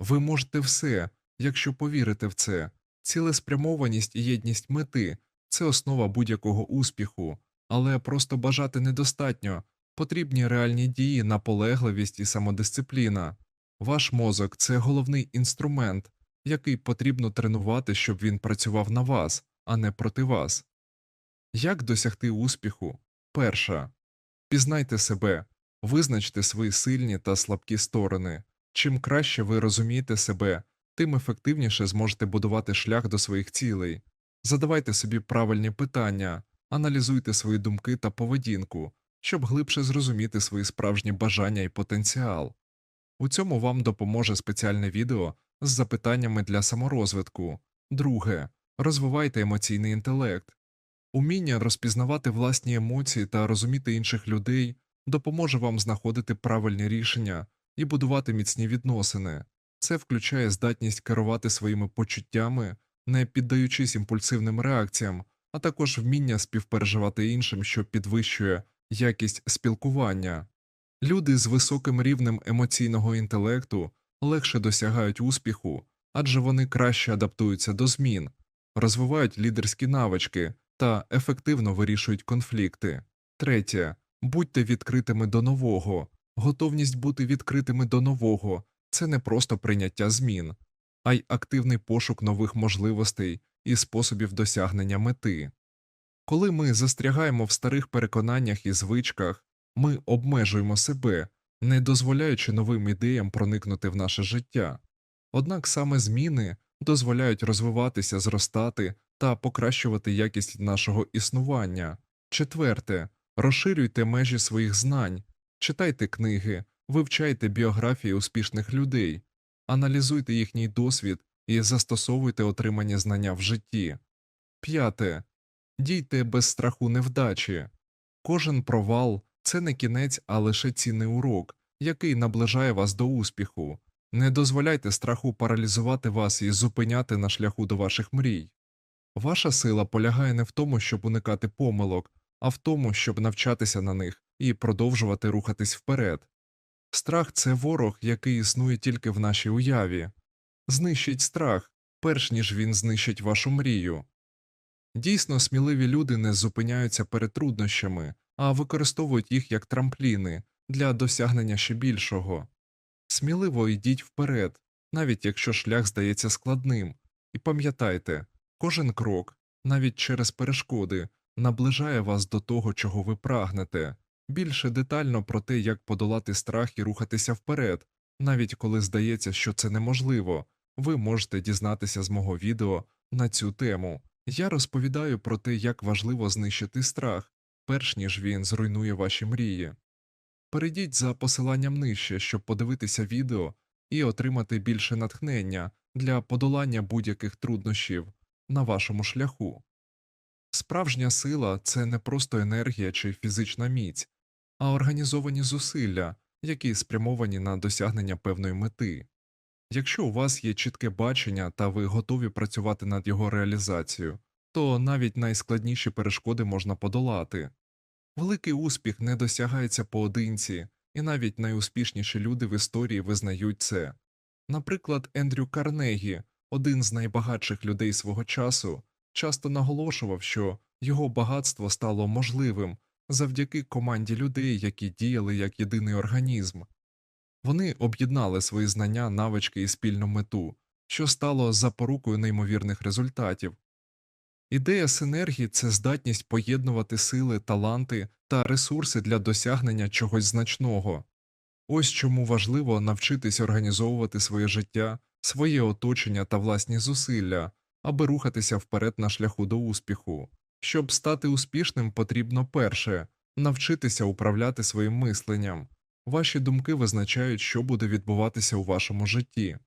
Ви можете все, якщо повірите в це. Цілеспрямованість і єдність мети це основа будь-якого успіху, але просто бажати недостатньо. Потрібні реальні дії, наполегливість і самодисципліна. Ваш мозок це головний інструмент, який потрібно тренувати, щоб він працював на вас, а не проти вас. Як досягти успіху? Перша. Пізнайте себе, визначте свої сильні та слабкі сторони. Чим краще ви розумієте себе, тим ефективніше зможете будувати шлях до своїх цілей. Задавайте собі правильні питання, аналізуйте свої думки та поведінку, щоб глибше зрозуміти свої справжні бажання і потенціал. У цьому вам допоможе спеціальне відео з запитаннями для саморозвитку. Друге. Розвивайте емоційний інтелект. Уміння розпізнавати власні емоції та розуміти інших людей допоможе вам знаходити правильні рішення і будувати міцні відносини. Це включає здатність керувати своїми почуттями, не піддаючись імпульсивним реакціям, а також вміння співпереживати іншим, що підвищує якість спілкування. Люди з високим рівнем емоційного інтелекту легше досягають успіху, адже вони краще адаптуються до змін, розвивають лідерські навички та ефективно вирішують конфлікти. Третє. Будьте відкритими до нового. Готовність бути відкритими до нового це не просто прийняття змін, а й активний пошук нових можливостей і способів досягнення мети. Коли ми застрягаємо в старих переконаннях і звичках, ми обмежуємо себе, не дозволяючи новим ідеям проникнути в наше життя. Однак саме зміни дозволяють розвиватися, зростати та покращувати якість нашого існування. Четверте, розширюйте межі своїх знань, читайте книги, вивчайте біографії успішних людей, аналізуйте їхній досвід і застосовуйте отримані знання в житті. П'яте. Дійте без страху невдачі. Кожен провал це не кінець, а лише цінний урок, який наближає вас до успіху. Не дозволяйте страху паралізувати вас і зупиняти на шляху до ваших мрій. Ваша сила полягає не в тому, щоб уникати помилок, а в тому, щоб навчатися на них і продовжувати рухатись вперед. Страх це ворог, який існує тільки в нашій уяві. Знищить страх, перш ніж він знищить вашу мрію. Дійсно, сміливі люди не зупиняються перед труднощами, а використовують їх як трампліни для досягнення ще більшого. Сміливо йдіть вперед, навіть якщо шлях здається складним, і пам'ятайте, кожен крок, навіть через перешкоди, наближає вас до того, чого ви прагнете. Більше детально про те, як подолати страх і рухатися вперед, навіть коли здається, що це неможливо, ви можете дізнатися з мого відео на цю тему. Я розповідаю про те, як важливо знищити страх, перш ніж він зруйнує ваші мрії. Перейдіть за посиланням нижче, щоб подивитися відео і отримати більше натхнення для подолання будь-яких труднощів на вашому шляху. Справжня сила це не просто енергія чи фізична міць, а організовані зусилля, які спрямовані на досягнення певної мети. Якщо у вас є чітке бачення та ви готові працювати над його реалізацією, то навіть найскладніші перешкоди можна подолати. Великий успіх не досягається поодинці, і навіть найуспішніші люди в історії визнають це. Наприклад, Ендрю Карнегі, один з найбагатших людей свого часу, часто наголошував, що його багатство стало можливим завдяки команді людей, які діяли як єдиний організм. Вони об'єднали свої знання, навички і спільну мету, що стало запорукою неймовірних результатів. Ідея синергії це здатність поєднувати сили, таланти та ресурси для досягнення чогось значного. Ось чому важливо навчитись організовувати своє життя, своє оточення та власні зусилля, аби рухатися вперед на шляху до успіху. Щоб стати успішним, потрібно перше навчитися управляти своїм мисленням. Ваші думки визначають, що буде відбуватися у вашому житті.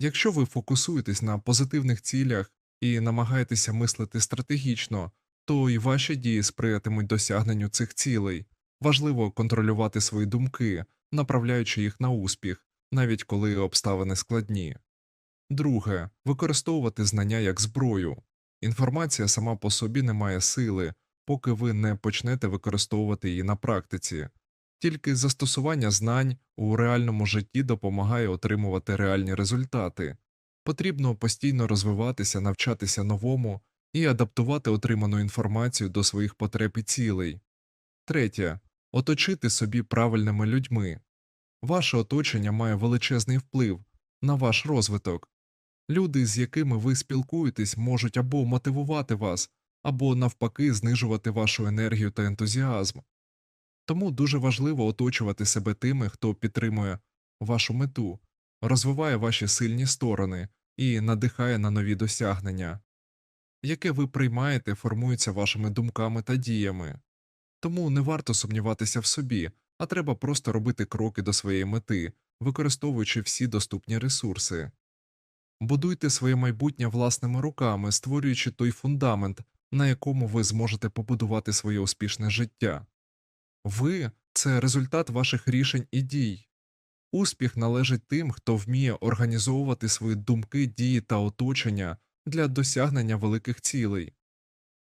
Якщо ви фокусуєтесь на позитивних цілях і намагаєтеся мислити стратегічно, то і ваші дії сприятимуть досягненню цих цілей. Важливо контролювати свої думки, направляючи їх на успіх, навіть коли обставини складні. Друге використовувати знання як зброю. Інформація сама по собі не має сили, поки ви не почнете використовувати її на практиці. Тільки застосування знань у реальному житті допомагає отримувати реальні результати. Потрібно постійно розвиватися, навчатися новому і адаптувати отриману інформацію до своїх потреб і цілей. Третє. Оточити собі правильними людьми. Ваше оточення має величезний вплив на ваш розвиток. Люди, з якими ви спілкуєтесь, можуть або мотивувати вас, або навпаки знижувати вашу енергію та ентузіазм. Тому дуже важливо оточувати себе тими, хто підтримує вашу мету, розвиває ваші сильні сторони і надихає на нові досягнення, яке ви приймаєте, формується вашими думками та діями. Тому не варто сумніватися в собі, а треба просто робити кроки до своєї мети, використовуючи всі доступні ресурси. Будуйте своє майбутнє власними руками, створюючи той фундамент, на якому ви зможете побудувати своє успішне життя. Ви це результат ваших рішень і дій. Успіх належить тим, хто вміє організовувати свої думки, дії та оточення для досягнення великих цілей.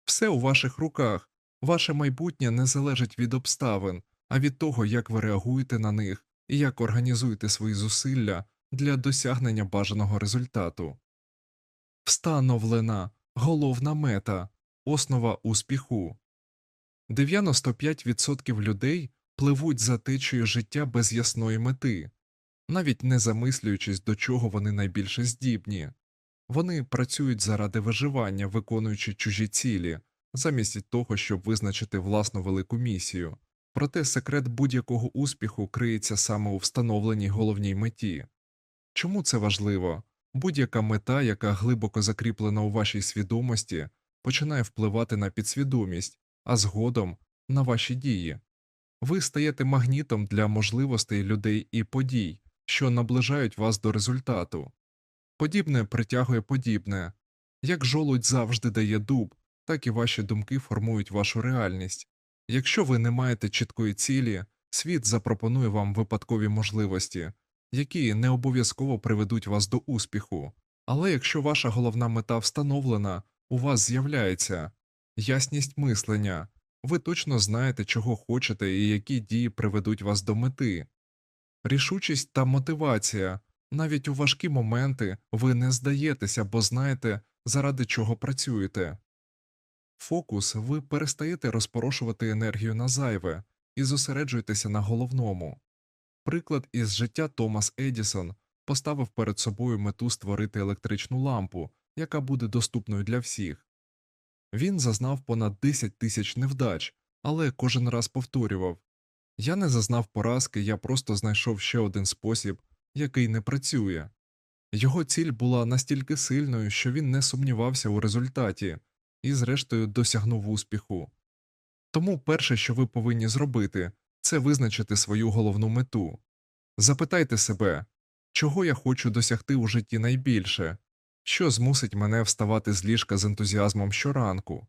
Все у ваших руках, ваше майбутнє не залежить від обставин, а від того, як ви реагуєте на них і як організуєте свої зусилля для досягнення бажаного результату. Встановлена головна мета, основа успіху. 95% людей пливуть за течією життя без ясної мети, навіть не замислюючись, до чого вони найбільше здібні. Вони працюють заради виживання, виконуючи чужі цілі, замість того, щоб визначити власну велику місію. Проте секрет будь-якого успіху криється саме у встановленій головній меті. Чому це важливо? Будь-яка мета, яка глибоко закріплена у вашій свідомості, починає впливати на підсвідомість, а згодом на ваші дії. Ви стаєте магнітом для можливостей людей і подій, що наближають вас до результату. Подібне притягує подібне. Як жолудь завжди дає дуб, так і ваші думки формують вашу реальність. Якщо ви не маєте чіткої цілі, світ запропонує вам випадкові можливості, які не обов'язково приведуть вас до успіху. Але якщо ваша головна мета встановлена, у вас з'являється ясність мислення, ви точно знаєте, чого хочете і які дії приведуть вас до мети. Рішучість та мотивація навіть у важкі моменти ви не здаєтеся, бо знаєте, заради чого працюєте. Фокус ви перестаєте розпорошувати енергію на зайве і зосереджуєтеся на головному. Приклад із життя Томас Едісон поставив перед собою мету створити електричну лампу, яка буде доступною для всіх. Він зазнав понад 10 тисяч невдач, але кожен раз повторював Я не зазнав поразки, я просто знайшов ще один спосіб, який не працює. Його ціль була настільки сильною, що він не сумнівався у результаті і, зрештою, досягнув успіху. Тому перше, що ви повинні зробити, це визначити свою головну мету. Запитайте себе, чого я хочу досягти у житті найбільше, що змусить мене вставати з ліжка з ентузіазмом щоранку,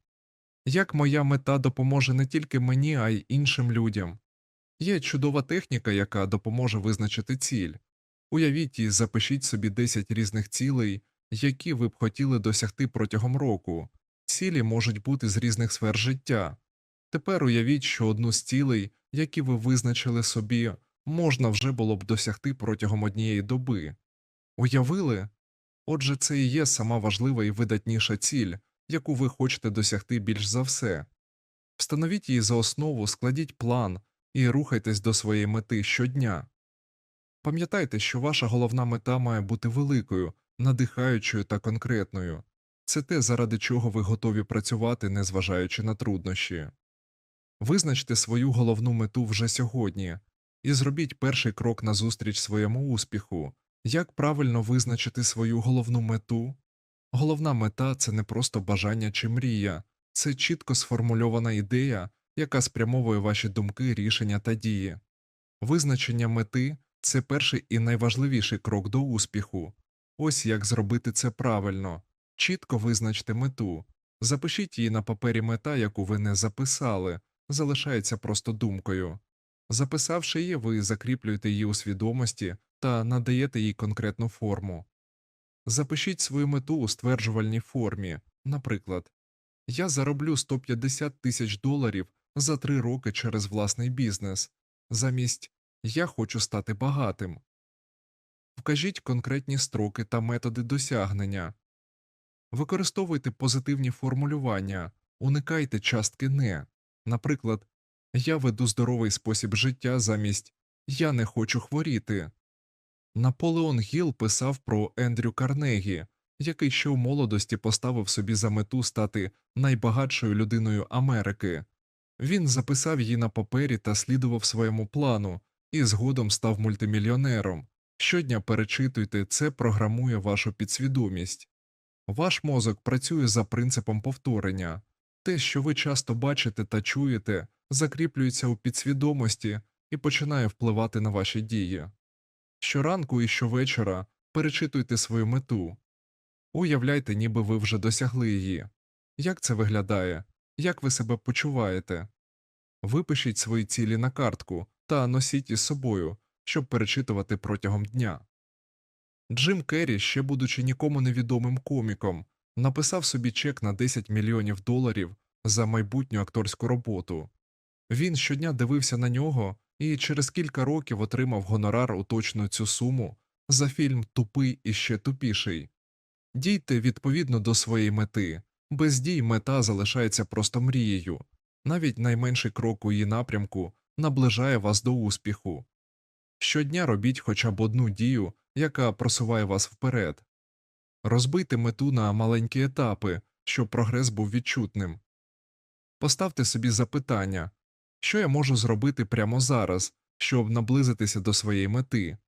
як моя мета допоможе не тільки мені, а й іншим людям. Є чудова техніка, яка допоможе визначити ціль. Уявіть і запишіть собі 10 різних цілей, які ви б хотіли досягти протягом року. Цілі можуть бути з різних сфер життя. Тепер уявіть, що одну з цілей, які ви визначили собі, можна вже було б досягти протягом однієї доби. Уявили? Отже, це і є сама важлива і видатніша ціль, яку ви хочете досягти більш за все. Встановіть її за основу, складіть план і рухайтесь до своєї мети щодня. Пам'ятайте, що ваша головна мета має бути великою, надихаючою та конкретною це те, заради чого ви готові працювати, незважаючи на труднощі. Визначте свою головну мету вже сьогодні і зробіть перший крок назустріч своєму успіху. Як правильно визначити свою головну мету? Головна мета це не просто бажання чи мрія, це чітко сформульована ідея, яка спрямовує ваші думки, рішення та дії. Визначення мети це перший і найважливіший крок до успіху. Ось як зробити це правильно. Чітко визначте мету, запишіть її на папері мета, яку ви не записали, залишається просто думкою. Записавши її, ви закріплюєте її у свідомості та надаєте їй конкретну форму. Запишіть свою мету у стверджувальній формі, наприклад, Я зароблю 150 тисяч доларів за три роки через власний бізнес. замість Я хочу стати багатим. Вкажіть конкретні строки та методи досягнення. Використовуйте позитивні формулювання, уникайте частки не. Наприклад, Я веду здоровий спосіб життя замість Я не хочу хворіти. Наполеон Гіл писав про Ендрю Карнегі, який ще у молодості поставив собі за мету стати найбагатшою людиною Америки. Він записав її на папері та слідував своєму плану, і згодом став мультимільйонером. Щодня перечитуйте, це програмує вашу підсвідомість. Ваш мозок працює за принципом повторення. Те, що ви часто бачите та чуєте, закріплюється у підсвідомості і починає впливати на ваші дії. Щоранку і щовечора перечитуйте свою мету. Уявляйте, ніби ви вже досягли її. Як це виглядає? Як ви себе почуваєте? Випишіть свої цілі на картку та носіть із собою, щоб перечитувати протягом дня. Джим Керрі, ще будучи нікому невідомим коміком, написав собі чек на 10 мільйонів доларів за майбутню акторську роботу. Він щодня дивився на нього і через кілька років отримав гонорар у точну цю суму за фільм Тупий і ще тупіший. Дійте відповідно до своєї мети. Без дій мета залишається просто мрією. Навіть найменший крок у її напрямку наближає вас до успіху. Щодня робіть хоча б одну дію, яка просуває вас вперед. Розбийте мету на маленькі етапи, щоб прогрес був відчутним. Поставте собі запитання, що я можу зробити прямо зараз, щоб наблизитися до своєї мети.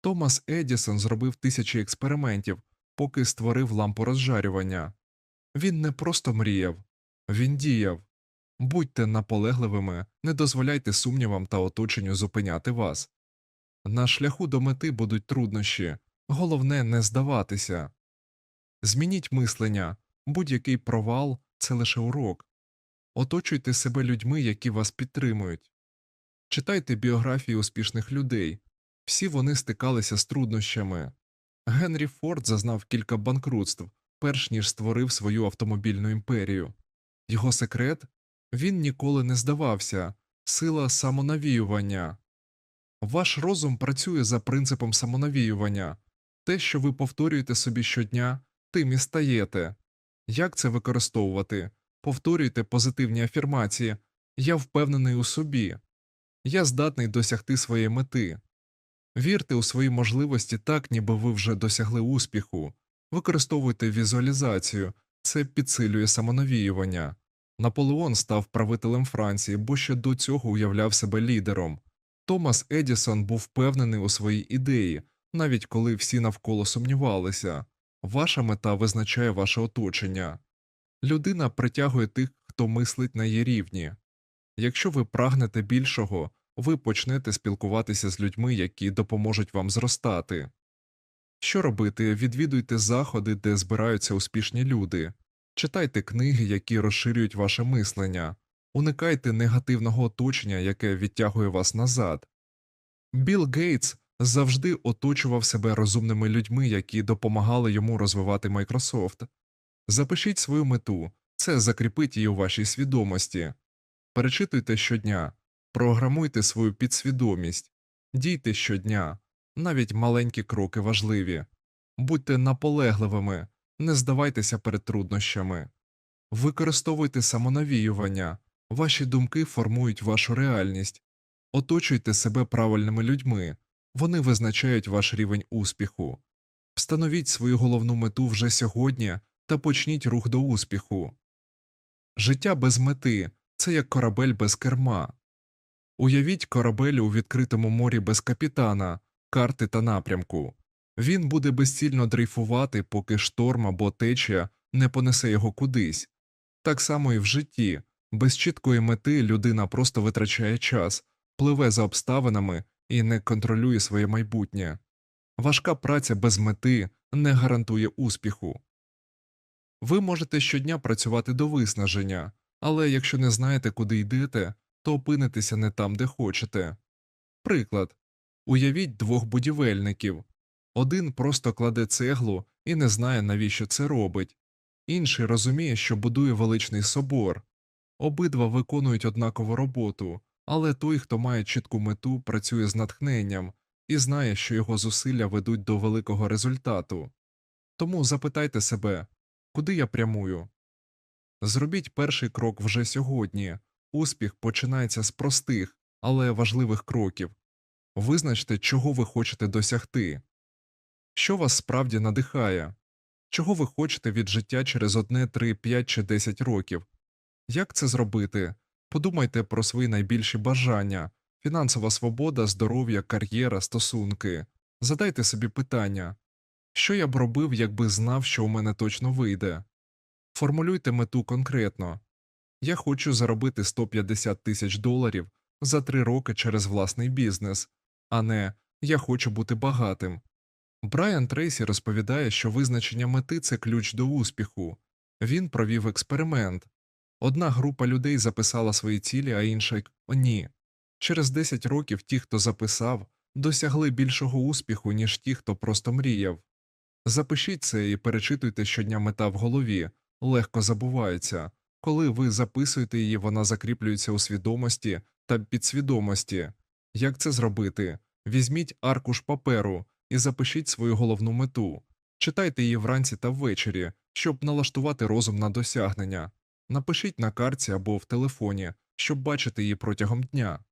Томас Едісон зробив тисячі експериментів, поки створив лампу розжарювання. Він не просто мріяв, він діяв. Будьте наполегливими, не дозволяйте сумнівам та оточенню зупиняти вас. На шляху до мети будуть труднощі, головне не здаватися. Змініть мислення, будь-який провал це лише урок. Оточуйте себе людьми, які вас підтримують. Читайте біографії успішних людей. Всі вони стикалися з труднощами. Генрі Форд зазнав кілька банкрутств, перш ніж створив свою автомобільну імперію. Його секрет він ніколи не здавався, сила самонавіювання. Ваш розум працює за принципом самонавіювання. Те, що ви повторюєте собі щодня, тим і стаєте. Як це використовувати? Повторюйте позитивні афірмації Я впевнений у собі, я здатний досягти своєї мети. Вірте у свої можливості так, ніби ви вже досягли успіху. Використовуйте візуалізацію, це підсилює самонавіювання. Наполеон став правителем Франції, бо ще до цього уявляв себе лідером. Томас Едісон був впевнений у своїй ідеї, навіть коли всі навколо сумнівалися. Ваша мета визначає ваше оточення. Людина притягує тих, хто мислить на її рівні. Якщо ви прагнете більшого, ви почнете спілкуватися з людьми, які допоможуть вам зростати. Що робити? Відвідуйте заходи, де збираються успішні люди, читайте книги, які розширюють ваше мислення, уникайте негативного оточення, яке відтягує вас назад. Білл Гейтс завжди оточував себе розумними людьми, які допомагали йому розвивати Microsoft. Запишіть свою мету, це закріпить її у вашій свідомості. Перечитуйте щодня, програмуйте свою підсвідомість, дійте щодня, навіть маленькі кроки важливі. Будьте наполегливими, не здавайтеся перед труднощами. Використовуйте самонавіювання, ваші думки формують вашу реальність. Оточуйте себе правильними людьми, вони визначають ваш рівень успіху. Встановіть свою головну мету вже сьогодні та почніть рух до успіху. Життя без мети це як корабель без керма. Уявіть корабель у відкритому морі без капітана, карти та напрямку. Він буде безцільно дрейфувати, поки шторм або течія не понесе його кудись. Так само і в житті, без чіткої мети людина просто витрачає час, пливе за обставинами і не контролює своє майбутнє. Важка праця без мети не гарантує успіху. Ви можете щодня працювати до виснаження, але якщо не знаєте, куди йдете, то опинитеся не там, де хочете. Приклад уявіть двох будівельників один просто кладе цеглу і не знає, навіщо це робить, інший розуміє, що будує величний собор. Обидва виконують однакову роботу, але той, хто має чітку мету, працює з натхненням і знає, що його зусилля ведуть до великого результату. Тому запитайте себе, куди я прямую? Зробіть перший крок вже сьогодні. Успіх починається з простих, але важливих кроків. Визначте, чого ви хочете досягти. Що вас справді надихає? Чого ви хочете від життя через одне, три, п'ять чи десять років? Як це зробити? Подумайте про свої найбільші бажання фінансова свобода, здоров'я, кар'єра, стосунки. Задайте собі питання що я б робив, якби знав, що у мене точно вийде? Формулюйте мету конкретно. Я хочу заробити 150 тисяч доларів за три роки через власний бізнес, а не я хочу бути багатим. Брайан Трейсі розповідає, що визначення мети це ключ до успіху. Він провів експеримент. Одна група людей записала свої цілі, а інша ні. Через 10 років ті, хто записав, досягли більшого успіху, ніж ті, хто просто мріяв. Запишіть це і перечитуйте щодня мета в голові, легко забувається. Коли ви записуєте її, вона закріплюється у свідомості та підсвідомості. Як це зробити? Візьміть аркуш паперу і запишіть свою головну мету. Читайте її вранці та ввечері, щоб налаштувати розум на досягнення. Напишіть на карті або в телефоні, щоб бачити її протягом дня.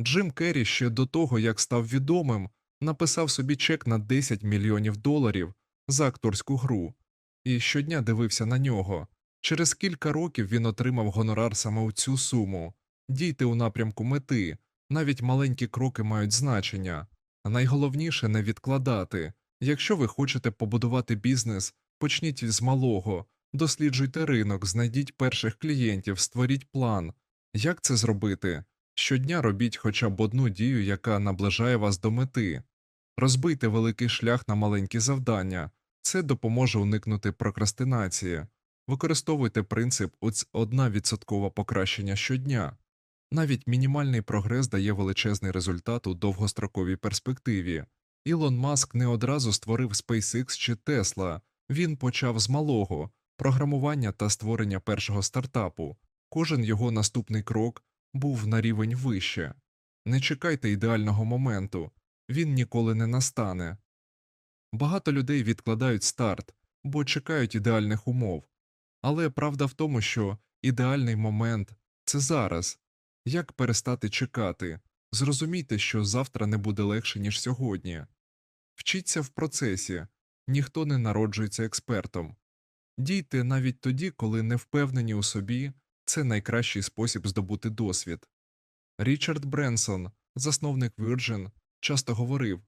Джим Керрі ще до того, як став відомим, написав собі чек на 10 мільйонів доларів за акторську гру і щодня дивився на нього. Через кілька років він отримав гонорар саме у цю суму. Дійте у напрямку мети, навіть маленькі кроки мають значення. Найголовніше не відкладати. Якщо ви хочете побудувати бізнес, почніть з малого, досліджуйте ринок, знайдіть перших клієнтів, створіть план. Як це зробити? Щодня робіть хоча б одну дію, яка наближає вас до мети. Розбийте великий шлях на маленькі завдання, це допоможе уникнути прокрастинації. Використовуйте принцип «Оць- одна відсоткова покращення щодня. Навіть мінімальний прогрес дає величезний результат у довгостроковій перспективі. Ілон Маск не одразу створив SpaceX чи Tesla, він почав з малого програмування та створення першого стартапу. Кожен його наступний крок був на рівень вище. Не чекайте ідеального моменту, він ніколи не настане. Багато людей відкладають старт, бо чекають ідеальних умов. Але правда в тому, що ідеальний момент це зараз. Як перестати чекати? Зрозумійте, що завтра не буде легше, ніж сьогодні. Вчіться в процесі, ніхто не народжується експертом. Дійте навіть тоді, коли не впевнені у собі, це найкращий спосіб здобути досвід. Річард Бренсон, засновник Virgin, часто говорив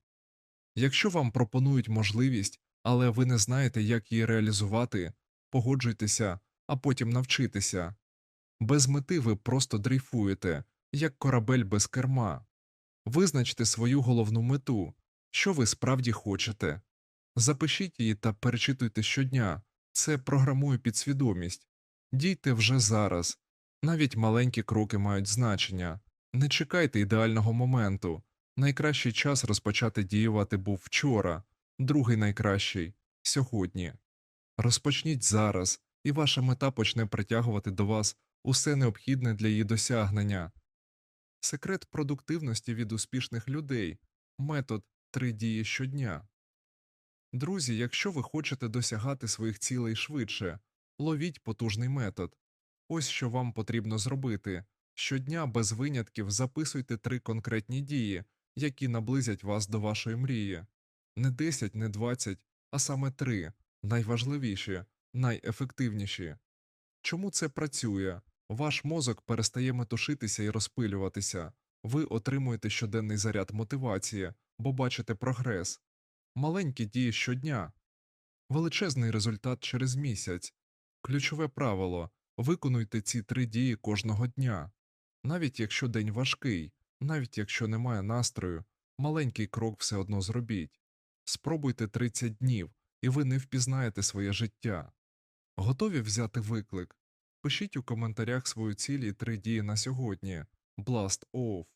якщо вам пропонують можливість, але ви не знаєте, як її реалізувати, погоджуйтеся, а потім навчитися. Без мети ви просто дрейфуєте, як корабель без керма. Визначте свою головну мету, що ви справді хочете. Запишіть її та перечитуйте щодня, це програмує підсвідомість. Дійте вже зараз. Навіть маленькі кроки мають значення. Не чекайте ідеального моменту. Найкращий час розпочати діювати був вчора, другий найкращий сьогодні. Розпочніть зараз, і ваша мета почне притягувати до вас усе необхідне для її досягнення. Секрет продуктивності від успішних людей метод три дії щодня. Друзі, якщо ви хочете досягати своїх цілей швидше, ловіть потужний метод. Ось що вам потрібно зробити. Щодня без винятків записуйте три конкретні дії, які наблизять вас до вашої мрії. Не 10, не 20, а саме три найважливіші, найефективніші. Чому це працює? Ваш мозок перестає метушитися і розпилюватися, ви отримуєте щоденний заряд мотивації, бо бачите прогрес. Маленькі дії щодня, величезний результат через місяць. Ключове правило виконуйте ці три дії кожного дня. Навіть якщо день важкий, навіть якщо немає настрою, маленький крок все одно зробіть. Спробуйте 30 днів, і ви не впізнаєте своє життя. Готові взяти виклик? Пишіть у коментарях свою ціль і три дії на сьогодні. Blast off!